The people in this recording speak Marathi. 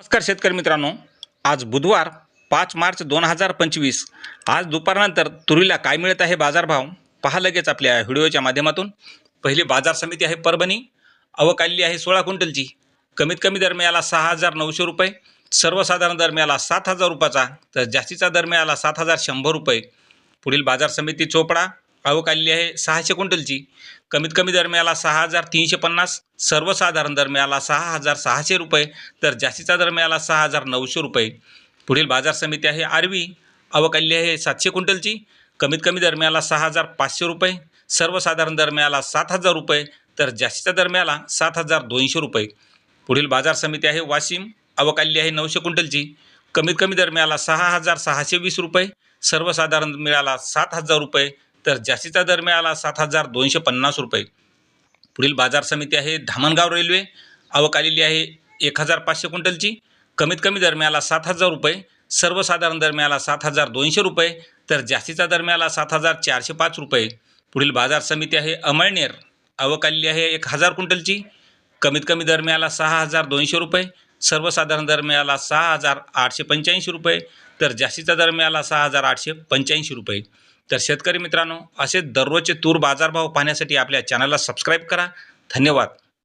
नमस्कार शेतकरी मित्रांनो. आज बुधवार पाच मार्च दोन हजार पंचवीस. आज दुपारनंतर तुरीला काय मिळत आहे बाजारभाव पहा लगेच आपल्या व्हिडिओच्या माध्यमातून. पहिली बाजार समिती आहे परभणी. अवकाली आहे सोळा क्विंटलची. कमीत कमी दर मिळाला सहा हजार नऊशे रुपये. सर्वसाधारण दर मिळाला सात हजार रुपयाचा तर जास्तीचा दर मिळाला सात हजार शंभर रुपये. पुढील बाजार समिती चोपडा. अवकाली आहे. सहाशे क्विंटलची. कमीत कमी दर मिळाला सहा हजार तीनशे पन्नास. सर्वसाधारण दर मिळाला सहा हजार सहाशे रुपये. तर जास्तीचा दर मिळाला सहा हजार नऊशे रुपये. पुढील बाजार समिती आहे आरवी. अवकाल्य आहे सातशे क्विंटलची. कमीत कमी दर मिळाला सहा हजार पाचशे रुपये. सर्वसाधारण दर मिळाला सात हजार रुपये. तर जास्तीचा दर मिळाला सात हजार दोनशे रुपये. पुढील बाजार समिती आहे वाशिम. अवकाल्य आहे नऊशे क्विंटलची. कमीत कमी दर मिळाला सहा हजार सहाशे वीस रुपये. सर्वसाधारण मिळाला सात हजार रुपये. तर जास्तीचा दर मिळाला सात हजार दोनशे पन्नास रुपये. पुढील बाजार समिती आहे धामणगाव रेल्वे. अवकालेली आहे एक हजार पाचशे क्विंटलची. कमीत कमी दर मिळाला सात हजार रुपये. सर्वसाधारण दर मिळाला सात हजार दोनशे रुपये. तर जास्तीचा दर मिळाला सात हजार चारशे पाच रुपये. पुढील बाजार समिती आहे अमळनेर. अवकालेली आहे एक हजार क्विंटलची. कमीत कमी दर मिळाला सहा हजार दोनशे रुपये. सर्वसाधारण दर मिळाला सहा हजार आठशे पंच्याऐंशी रुपये. तर जास्तीचा दर मिळाला सहा हजार आठशे पंच्याऐंशी रुपये. तर शेतकरी मित्रांनो असे दररोजचे तूर बाजारभाव पाहण्यासाठी आपल्या चॅनलला सबस्क्राईब करा. धन्यवाद.